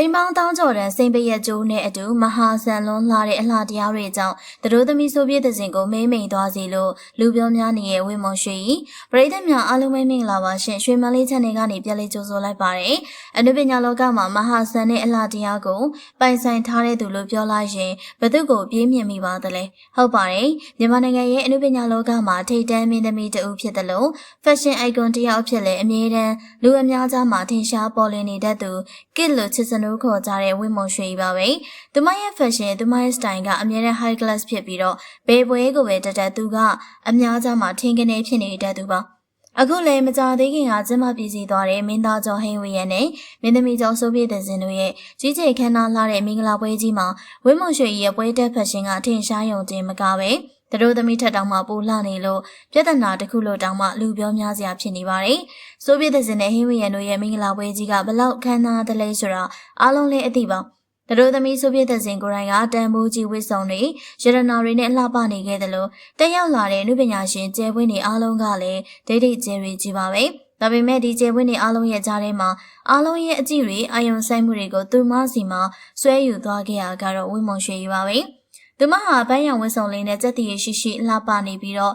တိမ်ပေါင်းတောင်းကျော်တဲ့စိန်ပရက်ကျိုးနဲ့အတူမဟာဆန်လွန်လာတဲ့အလှတရားတွေကြောင့်တရိုးသမီးဆိုပြည့်တဲ့စဉ်ကိုမိမ့်မိန်သွားစီလို့လူပြောများနေရဲ့ဝင်းမွန်ရွှေကြီးပရိသတ်များအားလုံးပဲမင်္ဂလာပါရှင်ရွှေမလေးချန်နယ်ကနေပြန်လေးကြိုဆိုလိုက်ပါတယ်အနုပညာလောကမှာမဟာဆန်နဲ့အလှတရားကိုပိုင်ဆိုင်ထားတဲ့သူလို့ပြောလိုက်ရင်ဘသူကိုပြေးမြင်မိပါသလဲဟုတ်ပါတယ်မြန်မာနိုင်ငံရဲ့အနုပညာလောကမှာထိတ်တန်းမင်းသမီးတဦးဖြစ်တယ်လို့ fashion icon တယောက်ဖြစ်လဲအမြဲတမ်းလူအများကြားမှာထင်ရှားပေါ်လည်နေတတ်သူကစ်လို့ချစ်စနိုးခေါ်ကြတဲ့ဝင်းမွန်ရွှေကြီးပါပဲ။သူမရဲ့ fashion သူမရဲ့ style ကအမြဲတမ်း high class ဖြစ်ပြီးတော့ဘယ်ပွဲကိုပဲတက်တက်သူကအများကြားမှာထင်ကနေဖြစ်နေတတ်သူပါ။အခုလည်းမကြသေးခင်ကကျင်းပပြည်စီသွားတဲ့မင်းသားကျော်ဟင်းဝီရနဲ့မင်းသမီးကျော်ဆိုပြည့်တဲ့စင်တို့ရဲ့ကြီးကျယ်ခမ်းနားလာတဲ့မင်္ဂလာပွဲကြီးမှာဝင်းမွန်ရွှေကြီးရဲ့ပွဲတက်ဖက်ရှင်ကထင်ရှားယုံတင်မကပဲ သူတို့သမီးထက်တောင်မှပိုလှနေလို့ပြဿနာတစ်ခုလို့တောင်မှလူပြောများစရာဖြစ်နေပါတယ်။ဆိုဗီယက်စင်နဲ့ဟင်းဝီယန်တို့ရဲ့မင်္ဂလာပွဲကြီးကဘလောက်ခမ်းနားတယ်လဲဆိုတာအားလုံးလည်းအသိပါ။သူတို့သမီးဆိုဗီယက်စင်ကိုယ်တိုင်ကတန်ဖိုးကြီးဝစ်စုံတွေရတနာတွေနဲ့အလှပနေခဲ့တယ်လို့တက်ရောက်လာတဲ့နုပညာရှင်ကျဲပွင့်တွေအားလုံးကလည်းဒိတ်ဒိတ်ကျဲတွေကြီးပါပဲ။ဒါပေမဲ့ဒီကျေပွင့်တွေအားလုံးရဲ့ကြားထဲမှာအားလုံးရဲ့အကြည့်တွေအာယုံဆိုင်မှုတွေကိုသူမစီမှာဆွဲယူသွားခဲ့ရကတော့ဝင်းမုံရွှေကြီးပါပဲ။ သူမဟာပန်းရောင်ဝတ်စုံလေးနဲ့စက်တည်ရရှိရှိလှပနေပြီးတော့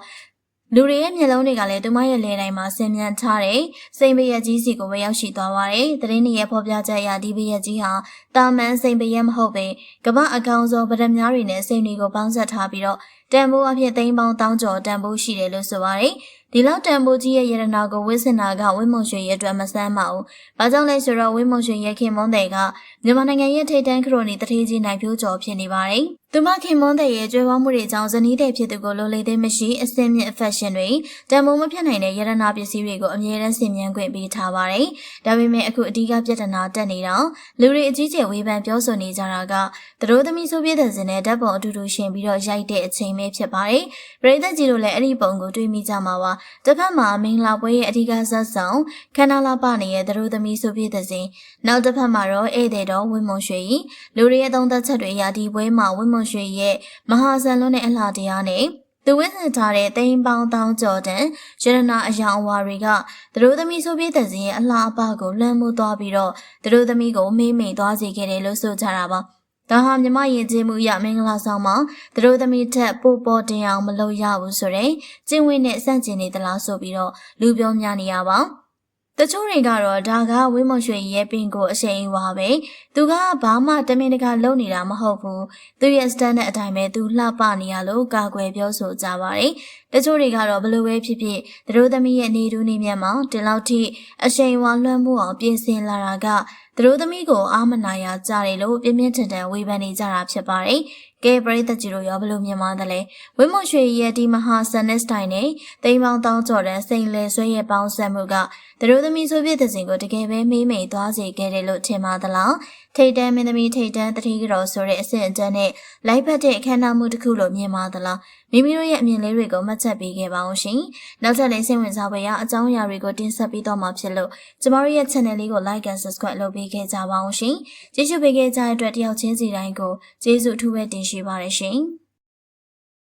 လူတွေရဲ့မျက်လုံးတွေကလည်းသူမရဲ့လေတိုင်းမှာဆင်မြန်ထားတဲ့စိန်ပရက်ကြီးစီကိုပဲရောက်ရှိသွားပါတယ်။သတင်းတွေရဲ့ဖော်ပြချက်အရဒီပရက်ကြီးဟာတာမန်စိန်ပရက်မဟုတ်ပဲကမ္ဘာအကောင်ဆုံးဗဒများတွေနဲ့စိန်တွေကိုပေါင်းစပ်ထားပြီးတော့တန်ဖိုးအဖြစ်သိန်းပေါင်းတောင်းကျော်တန်ဖိုးရှိတယ်လို့ဆိုပါတယ်။ ဒီလောက်တန်ဖိုးကြီးရဲ့ယရနာကိုဝိစင်နာကဝင်းမုံရွှေရဲ့အတွက်မဆန်းပါဘူး။ဘာကြောင့်လဲဆိုတော့ဝင်းမုံရွှေရဲ့ခင်မွန်းတဲ့ကမြန်မာနိုင်ငံရဲ့ထိပ်တန်းခရိုနီတထေးကြီးနိုင်ဖြိုးကျော်ဖြစ်နေပါတယ်။သူမခင်မွန်းတဲ့ရဲ့ကြွယ်ဝမှုတွေကြောင့်ဇနီးတဲ့ဖြစ်သူကိုလိုလေသေးမရှိအစင်းမြင့် fashion တွေတန်ဖိုးမဖြစ်နိုင်တဲ့ယရနာပစ္စည်းတွေကိုအမြဲတမ်းဆင်မြန်းခွင့်ပေးထားပါတယ်။ဒါပေမဲ့အခုအဓိကပြဿနာတက်နေတော့လူတွေအကြီးကျယ်ဝေဖန်ပြောဆိုနေကြတာကသူတို့သမီးဆိုပြတဲ့စင်နဲ့ဓာတ်ပုံအတူတူရှင်ပြီးတော့ရိုက်တဲ့အချိန်ပဲဖြစ်ပါတယ်။ပရိသတ်ကြီးတို့လည်းအဲ့ဒီပုံကိုတွေးမိကြမှာပါ။တစ်ဖက်မှာမင်္ဂလာပွဲရဲ့အဓိကဇက်ဆောင်ခန္ဓာလာပနေတဲ့သူတို့သမီးဆိုပြတဲ့စင်နောက်တစ်ဖက်မှာတော့ဧည့်သည်တော်ဝင်းမုံရွှေကြီးလူတွေရဲ့သုံးသက်ချက်တွေအရာဒီပွဲမှာဝင်းမုံရွှေရဲ့မဟာဇန်လွန်းတဲ့အလှတရားနဲ့သူဝင်းဆင်ထားတဲ့တိမ်ပေါင်းတောင်းကျော်တန်ရတနာအယောင်အဝါတွေကသူတို့သမီးဆိုပြတဲ့စင်ရဲ့အလှအပကိုလွှမ်းမိုးသွားပြီးတော့သူတို့သမီးကိုမေးမိန်သွားစေခဲ့တယ်လို့ဆိုကြတာပါ ဒါဟာမြမရင်ကျေးမှုရမင်္ဂလာဆောင်မှာသူတို့သမီးထက်ပိုပေါ်တင်အောင်မလုပ်ရဘူးဆိုတဲ့ကျင့်ဝတ်နဲ့စန့်ကျင်နေသလားဆိုပြီးတော့လူပြောများနေရပါတချို့တွေကတော့ဒါကဝင်းမရွှေရဲ့ပင်ကိုအရှိန်ဝါပဲသူကဘာမှတမင်တကာလုပ်နေတာမဟုတ်ဘူးသူရဲ့ stand နဲ့အတိုင်းပဲသူလှပနေရလို့ကာကွယ်ပြောဆိုကြပါတယ်တချို့တွေကတော့ဘလို့ပဲဖြစ်ဖြစ်သူတို့သမီးရဲ့နေတူးနေမြတ်မှာဒီလောက်ထိအရှိန်ဝါလွှမ်းမှုအောင်ပြင်ဆင်လာတာက သူတို့သမီးကိုအာမနာရကြတယ်လို့ပြင်းပြင်းထန်ထန်ဝေဖန်နေကြတာဖြစ်ပါတယ်ကဲပရိသတ်ကြီးတို့ရောဘလို့မြင်ပါတယ်လဲဝင်းမွန်ရွှေရဲ့ဒီမဟာဆန်နစ်စတိုင်နဲ့တိမ်ပေါင်းတောင်းကြော်တဲ့စိန်လေဆွဲရဲ့ပေါင်းဆက်မှုကသူတို့သမီးဆိုပြတဲ့စဉ်ကိုတကယ်ပဲမေးမိန်သွားစေခဲ့တယ်လို့ထင်ပါသလား ထိတ်တန်းမင်းသမီးထိတ်တန်းတတိကတော်ဆိုတဲ့အဆင့်အတန်းနဲ့လိုက်ဖက်တဲ့အခမ်းအနားမှုတစ်ခုလို့မြင်ပါသလားမိမိတို့ရဲ့အမြင်လေးတွေကိုမှတ်ချက်ပေးခဲ့ပါအောင်ရှင်နောက်ထပ်လည်းစိတ်ဝင်စားဖွယ်ရာအကြောင်းအရာတွေကိုတင်ဆက်ပေးတော့မှာဖြစ်လို့ကျမတို့ရဲ့ channel လေးကို like and subscribe လုပ်ပေးခဲ့ကြပါအောင်ရှင်ကြည့်ရှုပေးခဲ့ကြတဲ့အတွက်တယောက်ချင်းစီတိုင်းကိုကျေးဇူးအထူးပဲတင်ရှိပါတယ်ရှင်